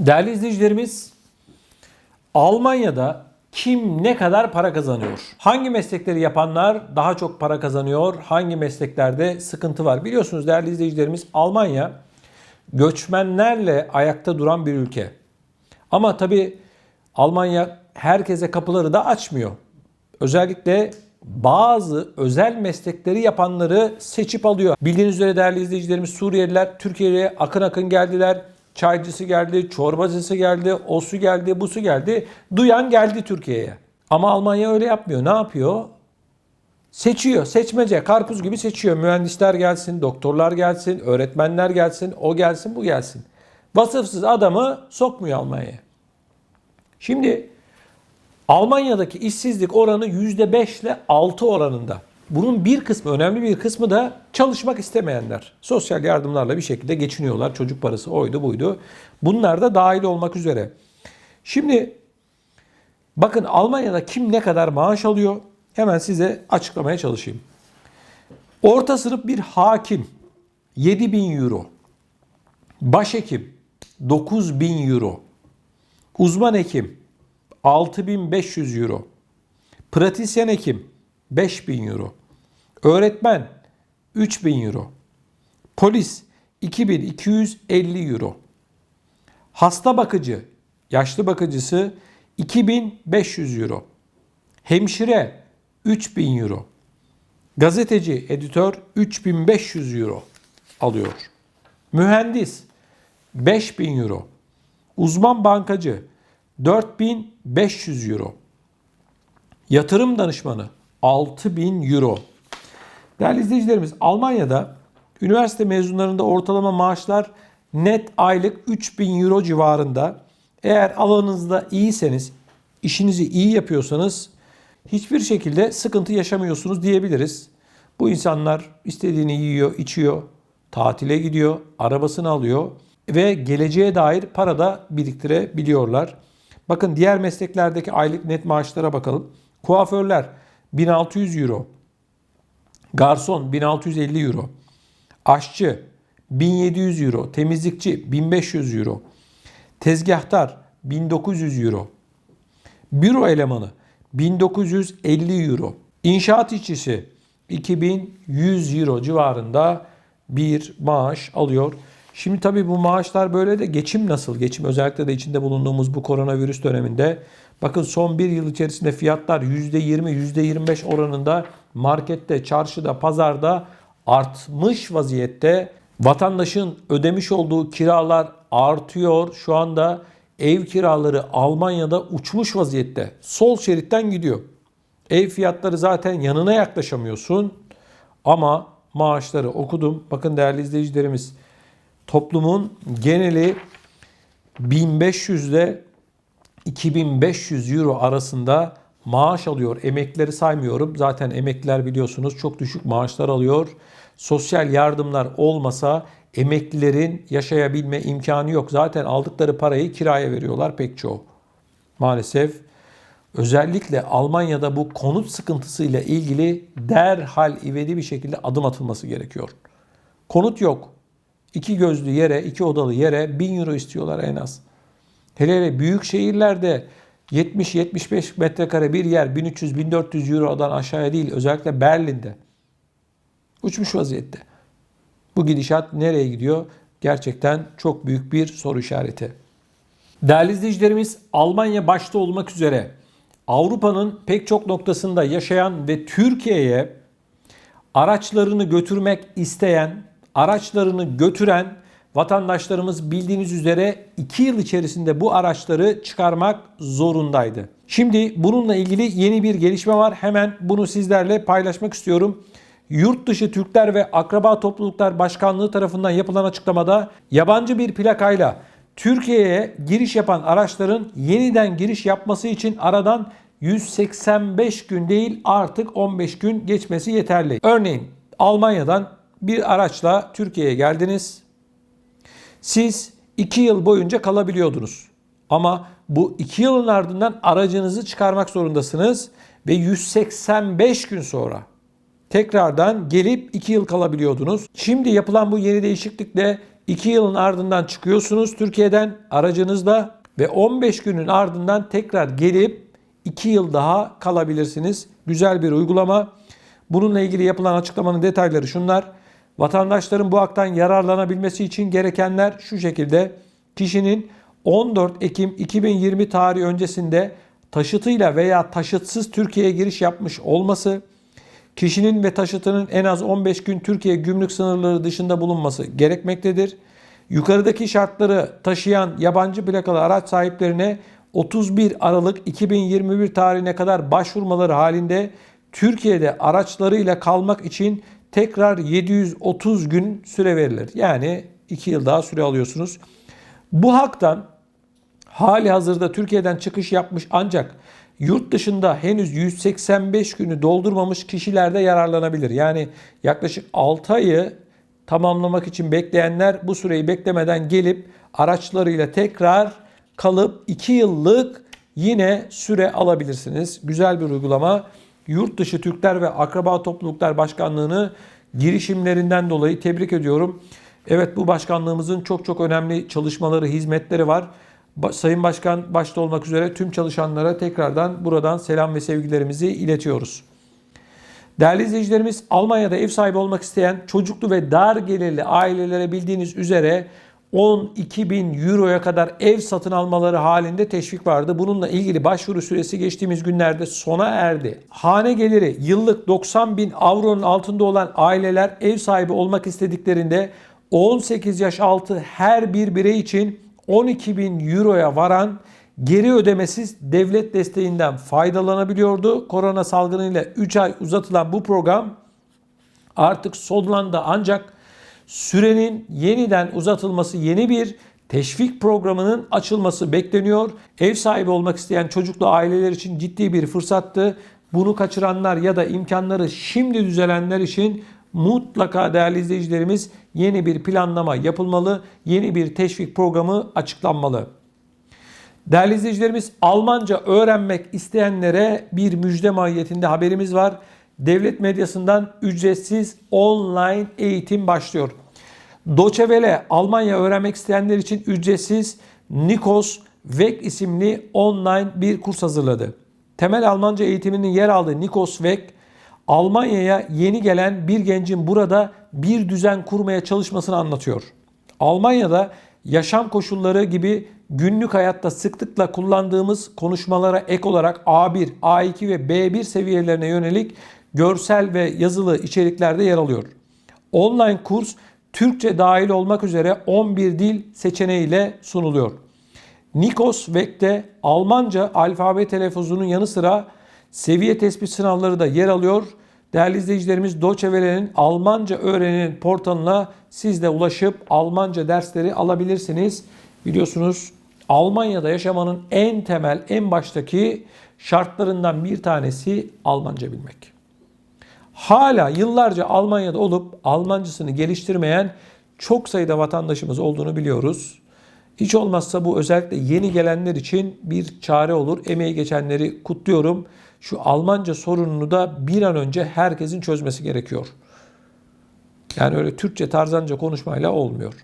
Değerli izleyicilerimiz, Almanya'da kim ne kadar para kazanıyor? Hangi meslekleri yapanlar daha çok para kazanıyor? Hangi mesleklerde sıkıntı var? Biliyorsunuz değerli izleyicilerimiz Almanya göçmenlerle ayakta duran bir ülke. Ama tabii Almanya herkese kapıları da açmıyor. Özellikle bazı özel meslekleri yapanları seçip alıyor. Bildiğiniz üzere değerli izleyicilerimiz Suriyeliler Türkiye'ye akın akın geldiler. Çaycısı geldi, çorbacısı geldi, o su geldi, bu su geldi. Duyan geldi Türkiye'ye. Ama Almanya öyle yapmıyor. Ne yapıyor? Seçiyor. Seçmece. Karpuz gibi seçiyor. Mühendisler gelsin, doktorlar gelsin, öğretmenler gelsin, o gelsin, bu gelsin. Vasıfsız adamı sokmuyor Almanya'ya. Şimdi Almanya'daki işsizlik oranı %5 ile 6 oranında. Bunun bir kısmı, önemli bir kısmı da çalışmak istemeyenler. Sosyal yardımlarla bir şekilde geçiniyorlar. Çocuk parası oydu buydu. Bunlar da dahil olmak üzere. Şimdi bakın Almanya'da kim ne kadar maaş alıyor? Hemen size açıklamaya çalışayım. Orta sınıf bir hakim 7000 euro. Başhekim 9000 euro. Uzman hekim 6500 euro. Pratisyen hekim 5000 euro. Öğretmen 3000 euro. Polis 2250 euro. Hasta bakıcı, yaşlı bakıcısı 2500 euro. Hemşire 3000 euro. Gazeteci, editör 3500 euro alıyor. Mühendis 5000 euro. Uzman bankacı 4500 euro. Yatırım danışmanı 6000 euro. Değerli izleyicilerimiz Almanya'da üniversite mezunlarında ortalama maaşlar net aylık 3000 euro civarında. Eğer alanınızda iyiyseniz, işinizi iyi yapıyorsanız hiçbir şekilde sıkıntı yaşamıyorsunuz diyebiliriz. Bu insanlar istediğini yiyor, içiyor, tatile gidiyor, arabasını alıyor ve geleceğe dair para da biriktirebiliyorlar. Bakın diğer mesleklerdeki aylık net maaşlara bakalım. Kuaförler 1600 euro. Garson 1650 euro. Aşçı 1700 euro. Temizlikçi 1500 euro. Tezgahtar 1900 euro. Büro elemanı 1950 euro. İnşaat işçisi 2100 euro civarında bir maaş alıyor. Şimdi tabii bu maaşlar böyle de geçim nasıl? Geçim özellikle de içinde bulunduğumuz bu koronavirüs döneminde bakın son bir yıl içerisinde fiyatlar %20, %25 oranında markette, çarşıda, pazarda artmış vaziyette. Vatandaşın ödemiş olduğu kiralar artıyor. Şu anda ev kiraları Almanya'da uçmuş vaziyette. Sol şeritten gidiyor. Ev fiyatları zaten yanına yaklaşamıyorsun. Ama maaşları okudum. Bakın değerli izleyicilerimiz toplumun geneli 1500 ile 2500 euro arasında maaş alıyor. Emeklileri saymıyorum. Zaten emekliler biliyorsunuz çok düşük maaşlar alıyor. Sosyal yardımlar olmasa emeklilerin yaşayabilme imkanı yok. Zaten aldıkları parayı kiraya veriyorlar pek çoğu. Maalesef özellikle Almanya'da bu konut sıkıntısıyla ilgili derhal ivedi bir şekilde adım atılması gerekiyor. Konut yok. İki gözlü yere, iki odalı yere 1000 euro istiyorlar en az. Hele hele büyük şehirlerde 70-75 metrekare bir yer 1300-1400 eurodan aşağıya değil özellikle Berlin'de. Uçmuş vaziyette. Bu gidişat nereye gidiyor? Gerçekten çok büyük bir soru işareti. Değerli izleyicilerimiz Almanya başta olmak üzere Avrupa'nın pek çok noktasında yaşayan ve Türkiye'ye araçlarını götürmek isteyen, araçlarını götüren vatandaşlarımız bildiğiniz üzere 2 yıl içerisinde bu araçları çıkarmak zorundaydı. Şimdi bununla ilgili yeni bir gelişme var. Hemen bunu sizlerle paylaşmak istiyorum. Yurt dışı Türkler ve Akraba Topluluklar Başkanlığı tarafından yapılan açıklamada yabancı bir plakayla Türkiye'ye giriş yapan araçların yeniden giriş yapması için aradan 185 gün değil artık 15 gün geçmesi yeterli. Örneğin Almanya'dan bir araçla Türkiye'ye geldiniz. Siz 2 yıl boyunca kalabiliyordunuz. Ama bu 2 yılın ardından aracınızı çıkarmak zorundasınız ve 185 gün sonra tekrardan gelip 2 yıl kalabiliyordunuz. Şimdi yapılan bu yeni değişiklikle 2 yılın ardından çıkıyorsunuz Türkiye'den aracınızla ve 15 günün ardından tekrar gelip 2 yıl daha kalabilirsiniz. Güzel bir uygulama. Bununla ilgili yapılan açıklamanın detayları şunlar. Vatandaşların bu haktan yararlanabilmesi için gerekenler şu şekilde. Kişinin 14 Ekim 2020 tarihi öncesinde taşıtıyla veya taşıtsız Türkiye'ye giriş yapmış olması, kişinin ve taşıtının en az 15 gün Türkiye gümrük sınırları dışında bulunması gerekmektedir. Yukarıdaki şartları taşıyan yabancı plakalı araç sahiplerine 31 Aralık 2021 tarihine kadar başvurmaları halinde Türkiye'de araçlarıyla kalmak için tekrar 730 gün süre verilir. Yani 2 yıl daha süre alıyorsunuz. Bu haktan hali hazırda Türkiye'den çıkış yapmış ancak yurt dışında henüz 185 günü doldurmamış kişiler de yararlanabilir. Yani yaklaşık 6 ayı tamamlamak için bekleyenler bu süreyi beklemeden gelip araçlarıyla tekrar kalıp 2 yıllık yine süre alabilirsiniz. Güzel bir uygulama. Yurt dışı Türkler ve Akraba Topluluklar Başkanlığı'nı girişimlerinden dolayı tebrik ediyorum. Evet bu başkanlığımızın çok çok önemli çalışmaları, hizmetleri var. Sayın Başkan başta olmak üzere tüm çalışanlara tekrardan buradan selam ve sevgilerimizi iletiyoruz. Değerli izleyicilerimiz Almanya'da ev sahibi olmak isteyen çocuklu ve dar gelirli ailelere bildiğiniz üzere 12 bin euroya kadar ev satın almaları halinde teşvik vardı. Bununla ilgili başvuru süresi geçtiğimiz günlerde sona erdi. Hane geliri yıllık 90 bin avronun altında olan aileler ev sahibi olmak istediklerinde 18 yaş altı her bir birey için 12 bin euroya varan geri ödemesiz devlet desteğinden faydalanabiliyordu. Korona salgınıyla 3 ay uzatılan bu program artık sonlandı ancak sürenin yeniden uzatılması yeni bir teşvik programının açılması bekleniyor. Ev sahibi olmak isteyen çocuklu aileler için ciddi bir fırsattı. Bunu kaçıranlar ya da imkanları şimdi düzelenler için mutlaka değerli izleyicilerimiz yeni bir planlama yapılmalı. Yeni bir teşvik programı açıklanmalı. Değerli izleyicilerimiz Almanca öğrenmek isteyenlere bir müjde mahiyetinde haberimiz var. Devlet medyasından ücretsiz online eğitim başlıyor. Welle Almanya öğrenmek isteyenler için ücretsiz Nikos Vek isimli online bir kurs hazırladı. Temel Almanca eğitiminin yer aldığı Nikos Vek, Almanya'ya yeni gelen bir gencin burada bir düzen kurmaya çalışmasını anlatıyor. Almanya'da yaşam koşulları gibi günlük hayatta sıklıkla kullandığımız konuşmalara ek olarak A1, A2 ve B1 seviyelerine yönelik görsel ve yazılı içeriklerde yer alıyor. Online kurs Türkçe dahil olmak üzere 11 dil seçeneğiyle sunuluyor. Nikos Vek'te Almanca alfabe telaffuzunun yanı sıra seviye tespit sınavları da yer alıyor. Değerli izleyicilerimiz Deutsche Welle'nin Almanca öğrenin portalına siz de ulaşıp Almanca dersleri alabilirsiniz. Biliyorsunuz Almanya'da yaşamanın en temel, en baştaki şartlarından bir tanesi Almanca bilmek. Hala yıllarca Almanya'da olup Almancasını geliştirmeyen çok sayıda vatandaşımız olduğunu biliyoruz. Hiç olmazsa bu özellikle yeni gelenler için bir çare olur. Emeği geçenleri kutluyorum. Şu Almanca sorununu da bir an önce herkesin çözmesi gerekiyor. Yani öyle Türkçe tarzanca konuşmayla olmuyor.